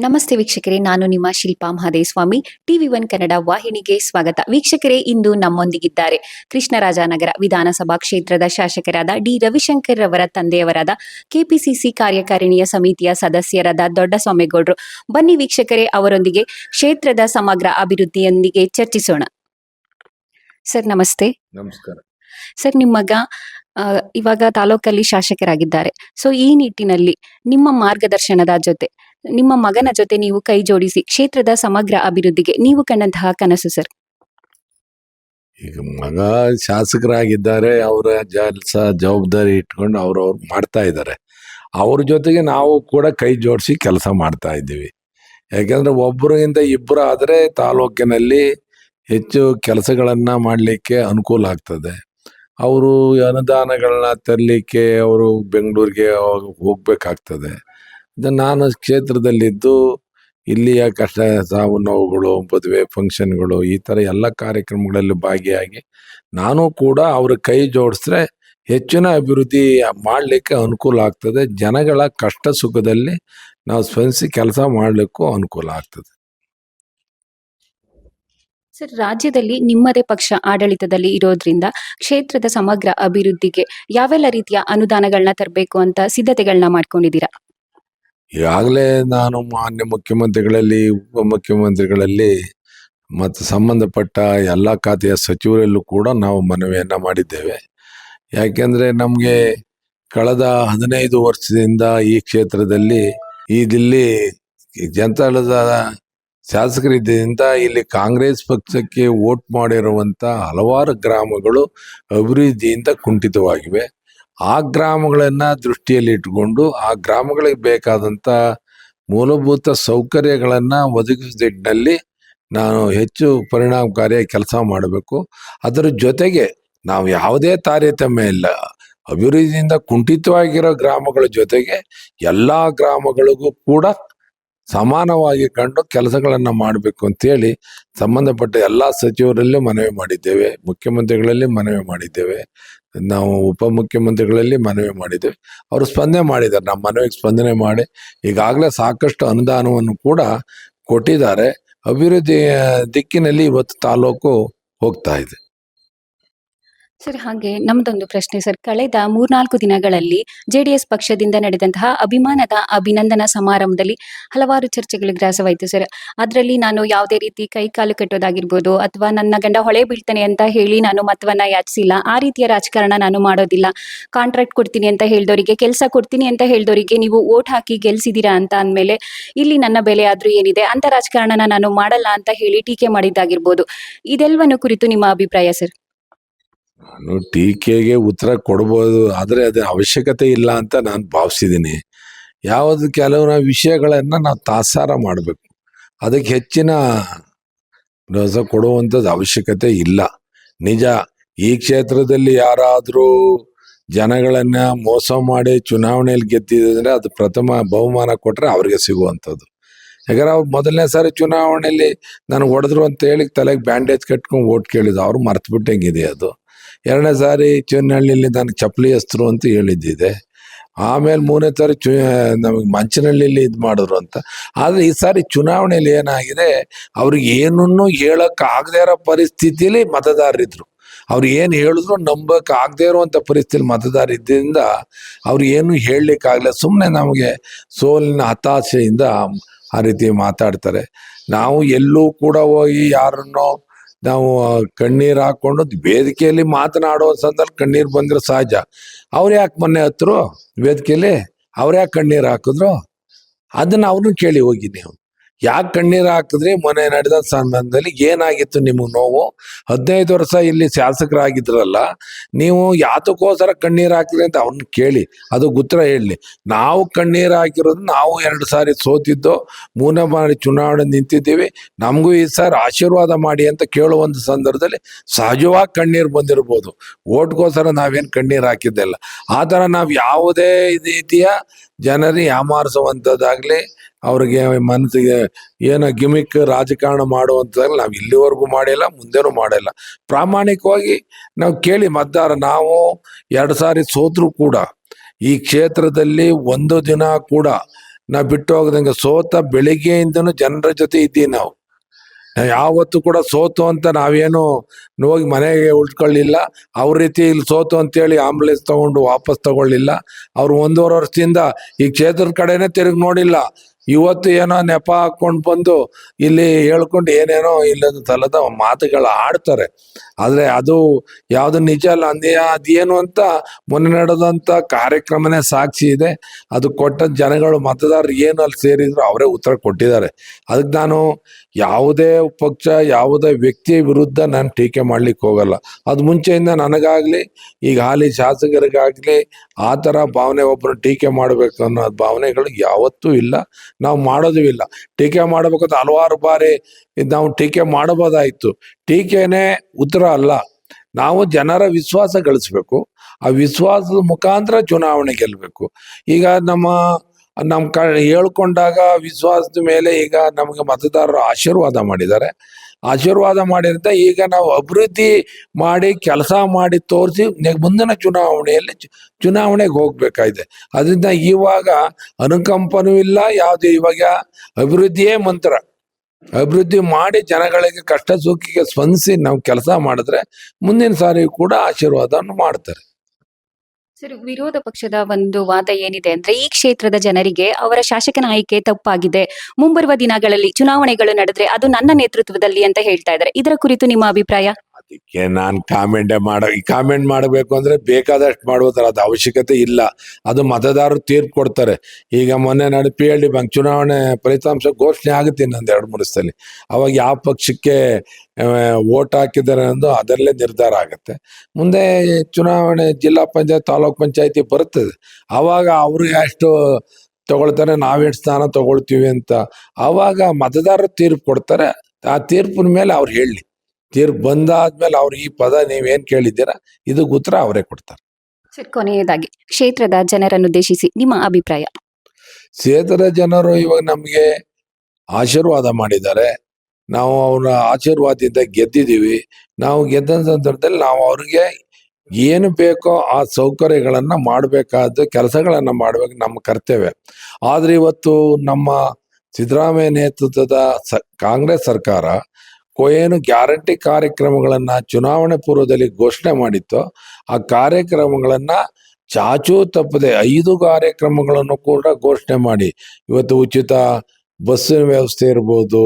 ನಮಸ್ತೆ ವೀಕ್ಷಕರೇ ನಾನು ನಿಮ್ಮ ಶಿಲ್ಪಾ ಮಹದೇಸ್ವಾಮಿ ಟಿವಿ ಒನ್ ಕನ್ನಡ ವಾಹಿನಿಗೆ ಸ್ವಾಗತ. ವೀಕ್ಷಕರೇ ಇಂದು ನಮ್ಮೊಂದಿಗಿದ್ದಾರೆ ಕೃಷ್ಣರಾಜನಗರ ವಿಧಾನಸಭಾ ಕ್ಷೇತ್ರದ ಶಾಸಕರಾದ ಡಿ. ರವಿಶಂಕರ್ ರವರ ತಂದೆಯವರಾದ ಕೆಪಿಸಿಸಿ ಕಾರ್ಯಕಾರಿಣಿಯ ಸಮಿತಿಯ ಸದಸ್ಯರಾದ ದೊಡ್ಡಸ್ವಾಮೇಗೌಡರು. ಬನ್ನಿ ವೀಕ್ಷಕರೇ ಅವರೊಂದಿಗೆ ಕ್ಷೇತ್ರದ ಸಮಗ್ರ ಅಭಿವೃದ್ಧಿಯೊಂದಿಗೆ ಚರ್ಚಿಸೋಣ. ಸರ್ ನಮಸ್ತೆ. ನಮಸ್ಕಾರ. ಸರ್ ನಿಮ್ಮ ಮಗ ಆ, ಇವಾಗ ತಾಲೂಕಲ್ಲಿ ಶಾಸಕರಾಗಿದ್ದಾರೆ. ಸೊ ಈ ನಿಟ್ಟಿನಲ್ಲಿ ನಿಮ್ಮ ಮಾರ್ಗದರ್ಶನದ ಜೊತೆ ನಿಮ್ಮ ಮಗನ ಜೊತೆ ನೀವು ಕೈ ಜೋಡಿಸಿ ಕ್ಷೇತ್ರದ ಸಮಗ್ರ ಅಭಿವೃದ್ಧಿಗೆ ನೀವು ಕಂಡಂತಹ ಕನಸು, ಸರ್? ಈಗ ಮಗ ಶಾಸಕರಾಗಿದ್ದಾರೆ, ಅವರ ಕೆಲಸ ಜವಾಬ್ದಾರಿ ಇಟ್ಕೊಂಡು ಅವ್ರವ್ರು ಮಾಡ್ತಾ ಇದ್ದಾರೆ. ಅವ್ರ ಜೊತೆಗೆ ನಾವು ಕೂಡ ಕೈ ಜೋಡಿಸಿ ಕೆಲಸ ಮಾಡ್ತಾ ಇದ್ದೀವಿ. ಯಾಕೆಂದ್ರೆ ಒಬ್ಬರಿಂದ ಇಬ್ಬರು ಆದರೆ ತಾಲೂಕಿನಲ್ಲಿ ಹೆಚ್ಚು ಕೆಲಸಗಳನ್ನು ಮಾಡಲಿಕ್ಕೆ ಅನುಕೂಲ ಆಗ್ತದೆ. ಅವರು ಅನುದಾನಗಳನ್ನ ತರಲಿಕ್ಕೆ ಅವರು ಬೆಂಗಳೂರಿಗೆ ಹೋಗಬೇಕಾಗ್ತದೆ. ನಾನು ಕ್ಷೇತ್ರದಲ್ಲಿದ್ದು ಇಲ್ಲಿಯ ಕಷ್ಟ, ಸಾವು, ನೋವುಗಳು, ಮದುವೆ ಫಂಕ್ಷನ್ಗಳು ಈ ಥರ ಎಲ್ಲ ಕಾರ್ಯಕ್ರಮಗಳಲ್ಲಿ ಭಾಗಿಯಾಗಿ ನಾನು ಕೂಡ ಅವ್ರ ಕೈ ಜೋಡಿಸ್ರೆ ಹೆಚ್ಚಿನ ಅಭಿವೃದ್ಧಿ ಮಾಡಲಿಕ್ಕೆ ಅನುಕೂಲ ಆಗ್ತದೆ. ಜನಗಳ ಕಷ್ಟ ಸುಖದಲ್ಲಿ ನಾವು ಸ್ಪಂದಿಸಿ ಕೆಲಸ ಮಾಡಲಿಕ್ಕೂ ಅನುಕೂಲ ಆಗ್ತದೆ. ಸರ್, ರಾಜ್ಯದಲ್ಲಿ ನಿಮ್ಮದೇ ಪಕ್ಷ ಆಡಳಿತದಲ್ಲಿ ಇರೋದ್ರಿಂದ ಕ್ಷೇತ್ರದ ಸಮಗ್ರ ಅಭಿವೃದ್ಧಿಗೆ ಯಾವೆಲ್ಲ ರೀತಿಯ ಅನುದಾನಗಳನ್ನ ತರಬೇಕು ಅಂತ ಸಿದ್ಧತೆಗಳನ್ನ ಮಾಡ್ಕೊಂಡಿದ್ದೀರಾ? ಈಗಾಗಲೇ ನಾನು ಮಾನ್ಯ ಮುಖ್ಯಮಂತ್ರಿಗಳಲ್ಲಿ, ಉಪಮುಖ್ಯಮಂತ್ರಿಗಳಲ್ಲಿ ಮತ್ತು ಸಂಬಂಧಪಟ್ಟ ಎಲ್ಲ ಖಾತೆಯ ಸಚಿವರಲ್ಲೂ ಕೂಡ ನಾವು ಮನವಿಯನ್ನು ಮಾಡಿದ್ದೇವೆ. ಯಾಕೆಂದರೆ ನಮಗೆ ಕಳೆದ ಹದಿನೈದು ವರ್ಷದಿಂದ ಈ ಕ್ಷೇತ್ರದಲ್ಲಿ ಇಲ್ಲಿ ಜನತಾದಳದ ಶಾಸಕರಿದ್ದರಿಂದ ಇಲ್ಲಿ ಕಾಂಗ್ರೆಸ್ ಪಕ್ಷಕ್ಕೆ ವೋಟ್ ಮಾಡಿರುವಂಥ ಹಲವಾರು ಗ್ರಾಮಗಳು ಅಭಿವೃದ್ಧಿಯಿಂದ ಕುಂಠಿತವಾಗಿವೆ. ಆ ಗ್ರಾಮಗಳನ್ನು ದೃಷ್ಟಿಯಲ್ಲಿ ಇಟ್ಟುಕೊಂಡು ಆ ಗ್ರಾಮಗಳಿಗೆ ಬೇಕಾದಂಥ ಮೂಲಭೂತ ಸೌಕರ್ಯಗಳನ್ನು ಒದಗಿಸಿದ ನಿಟ್ಟಿನಲ್ಲಿ ನಾನು ಹೆಚ್ಚು ಪರಿಣಾಮಕಾರಿಯಾಗಿ ಕೆಲಸ ಮಾಡಬೇಕು. ಅದರ ಜೊತೆಗೆ ನಾವು ಯಾವುದೇ ತಾರತಮ್ಯ ಇಲ್ಲ. ಅಭಿವೃದ್ಧಿಯಿಂದ ಕುಂಠಿತವಾಗಿರೋ ಗ್ರಾಮಗಳ ಜೊತೆಗೆ ಎಲ್ಲ ಗ್ರಾಮಗಳಿಗೂ ಕೂಡ ಸಮಾನವಾಗಿ ಕಂಡು ಕೆಲಸಗಳನ್ನು ಮಾಡಬೇಕು ಅಂತೇಳಿ ಸಂಬಂಧಪಟ್ಟ ಎಲ್ಲ ಸಚಿವರಲ್ಲೂ ಮನವಿ ಮಾಡಿದ್ದೇವೆ. ಮುಖ್ಯಮಂತ್ರಿಗಳಲ್ಲಿ ಮನವಿ ಮಾಡಿದ್ದೇವೆ. ನಾವು ಉಪಮುಖ್ಯಮಂತ್ರಿಗಳಲ್ಲಿ ಮನವಿ ಮಾಡಿದ್ದೇವೆ. ಅವರು ಸ್ಪಂದನೆ ಮಾಡಿದ್ದಾರೆ. ನಮ್ಮ ಮನವಿಗೆ ಸ್ಪಂದನೆ ಮಾಡಿ ಈಗಾಗಲೇ ಸಾಕಷ್ಟು ಅನುದಾನವನ್ನು ಕೂಡ ಕೊಟ್ಟಿದ್ದಾರೆ. ಅಭಿವೃದ್ಧಿಯ ದಿಕ್ಕಿನಲ್ಲಿ ಇವತ್ತು ತಾಲೂಕು ಹೋಗ್ತಾ ಇದೆ. ಸರ್, ಹಾಗೆ ನಮ್ದೊಂದು ಪ್ರಶ್ನೆ ಸರ್. ಕಳೆದ ಮೂರ್ನಾಲ್ಕು ದಿನಗಳಲ್ಲಿ ಜೆಡಿಎಸ್ ಪಕ್ಷದಿಂದ ನಡೆದಂತಹ ಅಭಿಮಾನದ ಅಭಿನಂದನಾ ಸಮಾರಂಭದಲ್ಲಿ ಹಲವಾರು ಚರ್ಚೆಗಳು ಗ್ರಾಸವಾಯಿತು ಸರ್. ಅದರಲ್ಲಿ ನಾನು ಯಾವುದೇ ರೀತಿ ಕೈ ಕಾಲು ಕಟ್ಟೋದಾಗಿರ್ಬೋದು ಅಥವಾ ನನ್ನ ಗಂಡ ಹೊಳೆ ಬೀಳ್ತಾನೆ ಅಂತ ಹೇಳಿ ನಾನು ಮತವನ್ನ ಯಾಚಿಸಿಲ್ಲ, ಆ ರೀತಿಯ ರಾಜಕಾರಣ ನಾನು ಮಾಡೋದಿಲ್ಲ. ಕಾಂಟ್ರಾಕ್ಟ್ ಕೊಡ್ತೀನಿ ಅಂತ ಹೇಳಿದವರಿಗೆ ಕೆಲಸ ಕೊಡ್ತೀನಿ ಅಂತ ಹೇಳಿದವರಿಗೆ ನೀವು ಓಟ್ ಹಾಕಿ ಗೆಲ್ಸಿದೀರಾ ಅಂತ ಅಂದಮೇಲೆ ಇಲ್ಲಿ ನನ್ನ ಬೆಲೆ ಆದರೂ ಏನಿದೆ ಅಂತ ರಾಜಕಾರಣನ ನಾನು ಮಾಡಲ್ಲ ಅಂತ ಹೇಳಿ ಟೀಕೆ ಮಾಡಿದ್ದಾಗಿರ್ಬೋದು. ಇದೆಲ್ಲವನ್ನು ಕುರಿತು ನಿಮ್ಮ ಅಭಿಪ್ರಾಯ ಸರ್? ನಾನು ಟೀಕೆಗೆ ಉತ್ತರ ಕೊಡ್ಬೋದು, ಆದರೆ ಅದರ ಅವಶ್ಯಕತೆ ಇಲ್ಲ ಅಂತ ನಾನು ಭಾವಿಸಿದ್ದೀನಿ ಯಾವುದು ಕೆಲವು ವಿಷಯಗಳನ್ನು ನಾವು ತಾಸಾರ ಮಾಡಬೇಕು. ಅದಕ್ಕೆ ಹೆಚ್ಚಿನ ರಸ ಕೊಡುವಂಥದ್ದು ಅವಶ್ಯಕತೆ ಇಲ್ಲ. ನಿಜ, ಈ ಕ್ಷೇತ್ರದಲ್ಲಿ ಯಾರಾದರೂ ಜನಗಳನ್ನ ಮೋಸ ಮಾಡಿ ಚುನಾವಣೆಯಲ್ಲಿ ಗೆದ್ದಿದ್ರೆ ಅದು ಪ್ರಥಮ ಬಹುಮಾನ ಕೊಟ್ಟರೆ ಅವ್ರಿಗೆ ಸಿಗುವಂಥದ್ದು. ಯಾಕಂದ್ರೆ ಅವ್ರು ಮೊದಲನೇ ಸಾರಿ ಚುನಾವಣೆಯಲ್ಲಿ ನಾನು ಹೊಡೆದ್ರು ಅಂತ ಹೇಳಿ ತಲೆಗೆ ಬ್ಯಾಂಡೇಜ್ ಕಟ್ಕೊಂಡು ಓಟ್ ಕೇಳಿದ್ರು, ಅವ್ರು ಮರ್ತು ಬಿಟ್ಟಂಗಿದೆ ಅದು. ಎರಡನೇ ಸಾರಿ ಚುನಹಳ್ಳಿಲಿ ನನಗೆ ಚಪ್ಪಲಿ ಹೆಸರು ಅಂತ ಹೇಳಿದ್ದಿದೆ. ಆಮೇಲೆ ಮೂರನೇ ಸಾರಿ ಚು ನಮಗೆ ಮಂಚನಹಳ್ಳಿಯಲ್ಲಿ ಇದು ಮಾಡಿದ್ರು ಅಂತ. ಆದರೆ ಈ ಸಾರಿ ಚುನಾವಣೆಯಲ್ಲಿ ಏನಾಗಿದೆ, ಅವ್ರಿಗೆ ಏನನ್ನು ಹೇಳೋಕ್ಕಾಗದೇ ಇರೋ ಪರಿಸ್ಥಿತಿಯಲ್ಲಿ ಮತದಾರರಿದ್ದರು ಅವ್ರು ಏನು ಹೇಳಿದ್ರು ನಂಬಕ್ಕೆ ಆಗದೆ ಇರುವಂಥ ಪರಿಸ್ಥಿತಿಯಲ್ಲಿ ಮತದಾರ ಇದ್ದರಿಂದ ಅವ್ರು ಏನು ಹೇಳಲಿಕ್ಕಾಗಲ್ಲ ಸುಮ್ಮನೆ ನಮಗೆ ಸೋಲಿನ ಹತಾಶೆಯಿಂದ ಆ ರೀತಿ ಮಾತಾಡ್ತಾರೆ. ನಾವು ಎಲ್ಲೂ ಕೂಡ ಹೋಗಿ ಯಾರನ್ನೋ ನಾವು ಕಣ್ಣೀರು ಹಾಕೊಂಡು ವೇದಿಕೆಯಲ್ಲಿ ಮಾತನಾಡೋ ಸಂದರ್ಭ ಕಣ್ಣೀರು ಬಂದ್ರೆ ಸಹಜ. ಅವ್ರು ಯಾಕೆ ಮೊನ್ನೆ ಹತ್ರು? ವೇದಿಕೆಯಲ್ಲಿ ಅವ್ರು ಯಾಕೆ ಕಣ್ಣೀರು ಹಾಕಿದ್ರು? ಅದನ್ನ ಅವ್ರನ್ನ ಕೇಳಿ ಹೋಗಿ ನೀವು. ಯಾಕೆ ಕಣ್ಣೀರು ಹಾಕಿದ್ರಿ ಮೊನ್ನೆ ನಡೆದ ಸಂದರ್ಭದಲ್ಲಿ ಏನಾಗಿತ್ತು ನಿಮಗೆ ನೋವು? ಹದಿನೈದು ವರ್ಷ ಇಲ್ಲಿ ಶಾಸಕರಾಗಿದ್ರಲ್ಲ, ನೀವು ಯಾತಕ್ಕೋಸ್ಕರ ಕಣ್ಣೀರು ಹಾಕಿದ್ರಿ ಅಂತ ಅವ್ರನ್ನ ಕೇಳಿ, ಅದು ಉತ್ತರ ಹೇಳಿ. ನಾವು ಕಣ್ಣೀರು ಹಾಕಿರೋದು ನಾವು ಎರಡು ಸಾರಿ ಸೋತಿದ್ದು, ಮೂರನೇ ಬಾರಿ ಚುನಾವಣೆ ನಿಂತಿದ್ದೀವಿ, ನಮಗೂ ಈ ಸಾರಿ ಆಶೀರ್ವಾದ ಮಾಡಿ ಅಂತ ಕೇಳುವಂತ ಸಂದರ್ಭದಲ್ಲಿ ಸಹಜವಾಗಿ ಕಣ್ಣೀರು ಬಂದಿರ್ಬೋದು. ಓಟ್ಗೋಸ್ಕರ ನಾವೇನು ಕಣ್ಣೀರು ಹಾಕಿದ್ದೆಲ್ಲ ಆ ಥರ ನಾವು ಯಾವುದೇ ರೀತಿಯ ಜನರಿಗೆ ಯಾಮಾರಿಸುವಂಥದ್ದಾಗ್ಲಿ ಅವ್ರಿಗೆ ಮನಸ್ಸಿಗೆ ಏನೋ ಗಿಮಿಕ್ ರಾಜಕಾರಣ ಮಾಡುವಂತ ನಾವು ಇಲ್ಲಿವರೆಗೂ ಮಾಡಿಲ್ಲ, ಮುಂದೆನೂ ಮಾಡಿಲ್ಲ. ಪ್ರಾಮಾಣಿಕವಾಗಿ ನಾವು ಕೇಳಿ ಮತದಾರ, ನಾವು ಎರಡು ಸಾರಿ ಸೋತ್ರು ಕೂಡ, ಈ ಕ್ಷೇತ್ರದಲ್ಲಿ ಒಂದು ದಿನ ಕೂಡ ನಾವು ಬಿಟ್ಟು ಹೋಗದಂಗೆ ಸೋತ ಬೆಳಿಗ್ಗೆಯಿಂದನೂ ಜನರ ಜೊತೆ ಇದ್ದೀವಿ ನಾವು. ಯಾವತ್ತು ಕೂಡ ಸೋತು ಅಂತ ನಾವೇನು ಹೋಗಿ ಮನೆಗೆ ಉಳ್ಕೊಳ್ಳಿಲ್ಲ. ಅವ್ರ ರೀತಿ ಇಲ್ಲಿ ಸೋತು ಅಂತೇಳಿ ಆಂಬುಲೆನ್ಸ್ ತಗೊಂಡು ವಾಪಸ್ ತಗೊಳ್ಳಿಲ್ಲ. ಅವ್ರು ಒಂದೂವರೆ ವರ್ಷದಿಂದ ಈ ಕ್ಷೇತ್ರದ ಕಡೆನೆ ತಿರುಗಿ ನೋಡಿಲ್ಲ. ಇವತ್ತು ಏನೋ ನೆಪ ಹಾಕೊಂಡು ಬಂದು ಇಲ್ಲಿ ಹೇಳ್ಕೊಂಡು ಏನೇನೋ ಇಲ್ಲದ ತಲದ ಮಾತುಗಳು ಆಡ್ತಾರೆ. ಆದರೆ ಅದು ಯಾವ್ದು ನಿಜ ಅಲ್ಲ, ಅಂದೇ ಅದೇನು ಅಂತ ಮೊನ್ನೆ ನಡೆದಂತ ಕಾರ್ಯಕ್ರಮನೇ ಸಾಕ್ಷಿ ಇದೆ. ಅದು ಕೊಟ್ಟ ಜನಗಳು, ಮತದಾರರು ಏನು ಅಲ್ಲಿ ಸೇರಿದ್ರು ಅವರೇ ಉತ್ತರ ಕೊಟ್ಟಿದ್ದಾರೆ. ಅದಕ್ಕೆ ನಾನು ಯಾವುದೇ ಪಕ್ಷ, ಯಾವುದೇ ವ್ಯಕ್ತಿಯ ವಿರುದ್ಧ ನಾನು ಟೀಕೆ ಮಾಡ್ಲಿಕ್ಕೆ ಹೋಗಲ್ಲ. ಅದು ಮುಂಚೆಯಿಂದ ನನಗಾಗಲಿ, ಈಗ ಹಾಲಿ ಶಾಸಕರಿಗಾಗಲಿ ಆ ಥರ ಭಾವನೆ ಒಬ್ಬರು ಟೀಕೆ ಮಾಡಬೇಕು ಅನ್ನೋ ಭಾವನೆಗಳು ಯಾವತ್ತೂ ಇಲ್ಲ. ನಾವು ಮಾಡೋದು ಇಲ್ಲ. ಟೀಕೆ ಮಾಡಬೇಕಂತ ಹಲವಾರು ಬಾರಿ ನಾವು ಟೀಕೆ ಮಾಡಬಹುದಾಯ್ತು. ಟೀಕೆನೇ ಉತ್ತರ ಅಲ್ಲ. ನಾವು ಜನರ ವಿಶ್ವಾಸ ಗಳಿಸ್ಬೇಕು. ಆ ವಿಶ್ವಾಸದ ಮುಖಾಂತರ ಚುನಾವಣೆ ಗೆಲ್ಲಬೇಕು. ಈಗ ನಮ್ಮ ನಮ್ಮ ಕ ಹೇಳ್ಕೊಂಡಾಗ ವಿಶ್ವಾಸದ ಮೇಲೆ ಈಗ ನಮಗೆ ಮತದಾರರು ಆಶೀರ್ವಾದ ಮಾಡಿದ್ದಾರೆ. ಆಶೀರ್ವಾದ ಮಾಡಿರಂತ ಈಗ ನಾವು ಅಭಿವೃದ್ಧಿ ಮಾಡಿ ಕೆಲಸ ಮಾಡಿ ತೋರಿಸಿ ಮುಂದಿನ ಚುನಾವಣೆಯಲ್ಲಿ ಚುನಾವಣೆಗೆ ಹೋಗ್ಬೇಕಾಗಿದೆ. ಅದರಿಂದ ಇವಾಗ ಅನುಕಂಪನೂ ಇಲ್ಲ, ಯಾವುದೇ ಇವಾಗ ಅಭಿವೃದ್ಧಿಯೇ ಮಂತ್ರ. ಅಭಿವೃದ್ಧಿ ಮಾಡಿ ಜನಗಳಿಗೆ ಕಷ್ಟ ಸುಖಿಗೆ ಸ್ಪಂದಿಸಿ ನಾವು ಕೆಲಸ ಮಾಡಿದ್ರೆ ಮುಂದಿನ ಸಾರಿ ಕೂಡ ಆಶೀರ್ವಾದವನ್ನು ಮಾಡ್ತಾರೆ. ಸರ್, ವಿರೋಧ ಪಕ್ಷದ ಒಂದು ವಾದ ಏನಿದೆ ಅಂದ್ರೆ, ಈ ಕ್ಷೇತ್ರದ ಜನರಿಗೆ ಅವರ ಶಾಸಕನ ಆಯ್ಕೆ ತಪ್ಪಾಗಿದೆ. ಮುಂಬರುವ ದಿನಗಳಲ್ಲಿ ಚುನಾವಣೆಗಳು ನಡೆದ್ರೆ ಅದು ನನ್ನ ನೇತೃತ್ವದಲ್ಲಿ ಅಂತ ಹೇಳ್ತಾ ಇದ್ದಾರೆ. ಇದರ ಕುರಿತು ನಿಮ್ಮ ಅಭಿಪ್ರಾಯ? ಅದಕ್ಕೆ ನಾನು ಕಾಮೆಂಟೇ ಈ ಕಾಮೆಂಟ್ ಮಾಡಬೇಕು ಅಂದ್ರೆ ಬೇಕಾದಷ್ಟು ಮಾಡ್ಬೋದಾರ ಅದು ಅವಶ್ಯಕತೆ ಇಲ್ಲ. ಅದು ಮತದಾರರು ತೀರ್ಪು ಕೊಡ್ತಾರೆ. ಈಗ ಮೊನ್ನೆ ನಾನು ಪಿ ಎಲ್ ಡಿ ಬ್ಯಾಂಕ್ ಚುನಾವಣೆ ಫಲಿತಾಂಶ ಘೋಷಣೆ ಆಗುತ್ತೆ ಇನ್ನೊಂದು ಎರಡು, ಮೂರು ಸಲ. ಅವಾಗ ಯಾವ ಪಕ್ಷಕ್ಕೆ ಓಟ್ ಹಾಕಿದ್ದಾರೆ ಅನ್ನೋದು ಅದರಲ್ಲೇ ನಿರ್ಧಾರ ಆಗುತ್ತೆ. ಮುಂದೆ ಚುನಾವಣೆ ಜಿಲ್ಲಾ ಪಂಚಾಯತ್, ತಾಲೂಕ್ ಪಂಚಾಯತಿ ಬರ್ತದೆ. ಅವಾಗ ಅವರು ಎಷ್ಟು ತಗೊಳ್ತಾರೆ, ನಾವೆಷ್ಟು ಸ್ಥಾನ ತಗೊಳ್ತೀವಿ ಅಂತ. ಅವಾಗ ಮತದಾರರು ತೀರ್ಪು ಕೊಡ್ತಾರೆ. ಆ ತೀರ್ಪಿನ ಮೇಲೆ ಅವ್ರು ಹೇಳಿ. ತೀರ್ಪು ಬಂದಾದ್ಮೇಲೆ ಅವ್ರು ಈ ಪದ ನೀವೇನ್ ಕೇಳಿದ್ದೀರಾ? ಇದಕ್ಕೆ ಉತ್ತರ ಅವರೇ ಕೊಡ್ತಾರೆ. ಸರ್ ಕೊನೆಯದಾಗಿ ಕ್ಷೇತ್ರದ ಜನರನ್ನು ಉದ್ದೇಶಿಸಿ ನಿಮ್ಮ ಅಭಿಪ್ರಾಯ. ಕ್ಷೇತ್ರದ ಜನರು ಇವಾಗ ನಮಗೆ ಆಶೀರ್ವಾದ ಮಾಡಿದ್ದಾರೆ. ನಾವು ಅವರ ಆಶೀರ್ವಾದದಿಂದ ಗೆದ್ದಿದ್ದೀವಿ. ನಾವು ಗೆದ್ದ ಸಂದರ್ಭದಲ್ಲಿ ನಾವು ಅವ್ರಿಗೆ ಏನು ಬೇಕೋ ಆ ಸೌಕರ್ಯಗಳನ್ನ ಮಾಡಬೇಕಾದ ಕೆಲಸಗಳನ್ನ ಮಾಡ್ಬೇಕು ನಮ್ಮ ಕರ್ತವ್ಯ. ಆದ್ರೆ ಇವತ್ತು ನಮ್ಮ ಸಿದ್ದರಾಮಯ್ಯ ನೇತೃತ್ವದ ಸ ಕಾಂಗ್ರೆಸ್ ಸರ್ಕಾರ ಏನು ಗ್ಯಾರಂಟಿ ಕಾರ್ಯಕ್ರಮಗಳನ್ನ ಚುನಾವಣೆ ಪೂರ್ವದಲ್ಲಿ ಘೋಷಣೆ ಮಾಡಿತ್ತು. ಆ ಕಾರ್ಯಕ್ರಮಗಳನ್ನ ಚಾಚೂ ತಪ್ಪದೆ ಐದು ಕಾರ್ಯಕ್ರಮಗಳನ್ನು ಕೂಡ ಘೋಷಣೆ ಮಾಡಿ. ಇವತ್ತು ಉಚಿತ ಬಸ್ಸಿನ ವ್ಯವಸ್ಥೆ ಇರ್ಬೋದು,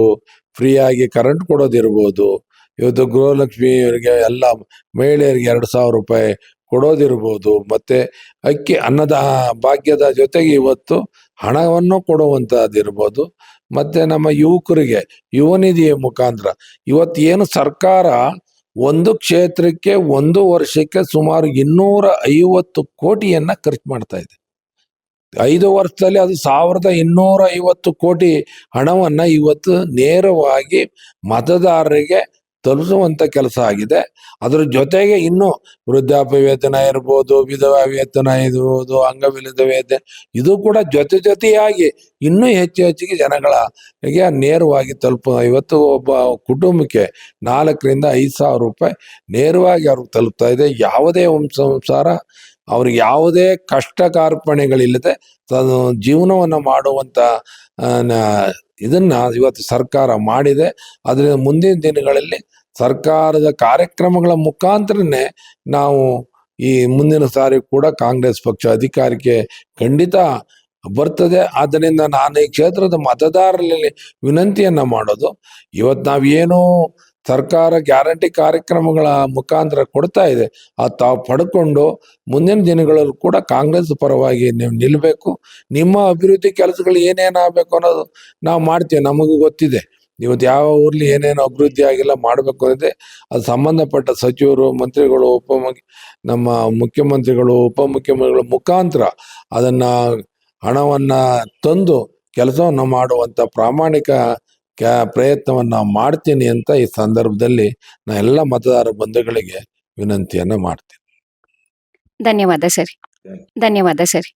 ಫ್ರೀಯಾಗಿ ಕರೆಂಟ್ ಕೊಡೋದಿರ್ಬೋದು ಇವತ್ತು ಗೃಹಲಕ್ಷ್ಮಿಯವರಿಗೆ ಎಲ್ಲ ಮಹಿಳೆಯರಿಗೆ ಎರಡು ಸಾವಿರ ರೂಪಾಯಿ ಕೊಡೋದಿರ್ಬೋದು ಮತ್ತೆ ಅಕ್ಕಿ ಅನ್ನದ ಭಾಗ್ಯದ ಜೊತೆಗೆ ಇವತ್ತು ಹಣವನ್ನು ಕೊಡುವಂತಹದ್ದಿರ್ಬೋದು. ಮತ್ತೆ ನಮ್ಮ ಯುವಕರಿಗೆ, ಯುವನಿಧಿಯ ಮುಖಾಂತರ. ಇವತ್ತು ಏನು ಸರ್ಕಾರ ಒಂದು ಕ್ಷೇತ್ರಕ್ಕೆ ಒಂದು ವರ್ಷಕ್ಕೆ ಸುಮಾರು ಇನ್ನೂರ ಐವತ್ತು ಕೋಟಿಯನ್ನ ಖರ್ಚು ಮಾಡ್ತಾ ಇದೆ. ಐದು ವರ್ಷದಲ್ಲಿ ಅದು ಸಾವಿರದ ಇನ್ನೂರ ಐವತ್ತು ಕೋಟಿ ಹಣವನ್ನ ಇವತ್ತು ನೇರವಾಗಿ ಮತದಾರರಿಗೆ ತಲುಪಿಸುವಂತ ಕೆಲಸ ಆಗಿದೆ. ಅದರ ಜೊತೆಗೆ ಇನ್ನು ವೃದ್ಧಾಪ್ಯ ವೇತನ ಇರ್ಬೋದು ವಿಧವಾ ವೇತನ ಇರ್ಬೋದು ಅಂಗವಿಲ್ಲದ ವೇತನ ಇದು ಕೂಡ ಜೊತೆ ಜೊತೆಯಾಗಿ ಇನ್ನೂ ಹೆಚ್ಚು ಹೆಚ್ಚಿಗೆ ಜನಗಳಿಗೆ ನೇರವಾಗಿ ತಲುಪ, ಇವತ್ತು ಒಬ್ಬ ಕುಟುಂಬಕ್ಕೆ ನಾಲ್ಕರಿಂದ ಐದು ಸಾವಿರ ರೂಪಾಯಿ ನೇರವಾಗಿ ಅವ್ರಿಗೆ ತಲುಪ್ತಾ ಇದೆ. ಯಾವುದೇ ವಂಶ ಸಂಸಾರ, ಅವ್ರಿಗೆ ಯಾವುದೇ ಕಷ್ಟ ಕಾರ್ಪಣೆಗಳಿಲ್ಲದೆ ತನ್ನ ಜೀವನವನ್ನು ಮಾಡುವಂಥ ಇದನ್ನ ಇವತ್ತು ಸರ್ಕಾರ ಮಾಡಿದೆ. ಅದರಿಂದ ಮುಂದಿನ ದಿನಗಳಲ್ಲಿ ಸರ್ಕಾರದ ಕಾರ್ಯಕ್ರಮಗಳ ಮುಖಾಂತರನೇ ನಾವು ಈ ಮುಂದಿನ ಸಾರಿ ಕೂಡ ಕಾಂಗ್ರೆಸ್ ಪಕ್ಷ ಅಧಿಕಾರಕ್ಕೆ ಖಂಡಿತ ಬರ್ತದೆ. ಆದ್ದರಿಂದ ನಾನು ಈ ಕ್ಷೇತ್ರದ ಮತದಾರರಲ್ಲಿ ವಿನಂತಿಯನ್ನ ಮಾಡೋದು. ಇವತ್ತು ನಾವೇನು ಸರ್ಕಾರ ಗ್ಯಾರಂಟಿ ಕಾರ್ಯಕ್ರಮಗಳ ಮುಖಾಂತರ ಕೊಡ್ತಾ ಇದೆ. ಅದು ತಾವು ಪಡ್ಕೊಂಡು ಮುಂದಿನ ದಿನಗಳಲ್ಲೂ ಕೂಡ ಕಾಂಗ್ರೆಸ್ ಪರವಾಗಿ ನೀವು ನಿಲ್ಲಬೇಕು ನಿಮ್ಮ ಅಭಿವೃದ್ಧಿ ಕೆಲಸಗಳು ಏನೇನು ಆಗಬೇಕು ಅನ್ನೋದು ನಾವು ಮಾಡ್ತೀವಿ. ನಮಗೂ ಗೊತ್ತಿದೆ. ಇವತ್ತು ಯಾವ ಊರಲ್ಲಿ ಏನೇನು ಅಭಿವೃದ್ಧಿ ಆಗಿಲ್ಲ ಮಾಡಬೇಕು ಅನ್ನೋದೇ. ಅದು ಸಂಬಂಧಪಟ್ಟ ಸಚಿವರು, ಮಂತ್ರಿಗಳು ಉಪಮುಖ್ಯ ನಮ್ಮ ಮುಖ್ಯಮಂತ್ರಿಗಳು ಉಪಮುಖ್ಯಮಂತ್ರಿಗಳ ಮುಖಾಂತರ ಅದನ್ನ ಹಣವನ್ನ ತಂದು ಕೆಲಸವನ್ನು ಮಾಡುವಂತ ಪ್ರಾಮಾಣಿಕ ಕ್ಯಾ ಪ್ರಯತ್ನವನ್ನು ಮಾಡ್ತೀನಿ ಅಂತ ಈ ಸಂದರ್ಭದಲ್ಲಿ ನಾ ಎಲ್ಲ ಮತದಾರ ಬಂಧುಗಳಿಗೆ ವಿನಂತಿಯನ್ನು ಮಾಡ್ತೀನಿ. ಧನ್ಯವಾದ ಸರ್. ಧನ್ಯವಾದ ಸರ್.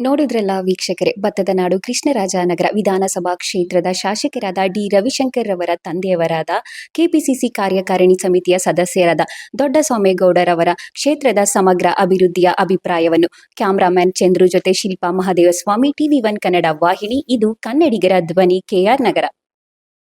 ನೋಡಿದ್ರಲ್ಲ ವೀಕ್ಷಕರೇ, ಭತ್ತದ ನಾಡು ಕೃಷ್ಣರಾಜನಗರ ವಿಧಾನಸಭಾ ಕ್ಷೇತ್ರದ ಶಾಸಕರಾದ ಡಿ. ರವಿಶಂಕರ್ ರವರ ತಂದೆಯವರಾದ ಕೆಪಿಸಿಸಿ ಕಾರ್ಯಕಾರಿಣಿ ಸಮಿತಿಯ ಸದಸ್ಯರಾದ ದೊಡ್ಡ ದೊಡ್ಡಸ್ವಾಮೇಗೌಡರವರ ಕ್ಷೇತ್ರದ ಸಮಗ್ರ ಅಭಿವೃದ್ಧಿಯ ಅಭಿಪ್ರಾಯವನ್ನು ಕ್ಯಾಮರಾಮ್ಯಾನ್ ಚಂದ್ರು ಜೊತೆ ಶಿಲ್ಪಾ ಮಹದೇವಸ್ವಾಮಿ, ಟಿವಿ ಒನ್ ಕನ್ನಡ ವಾಹಿನಿ, ಇದು ಕನ್ನಡಿಗರ ಧ್ವನಿ ಕೆಆರ್ ನಗರ.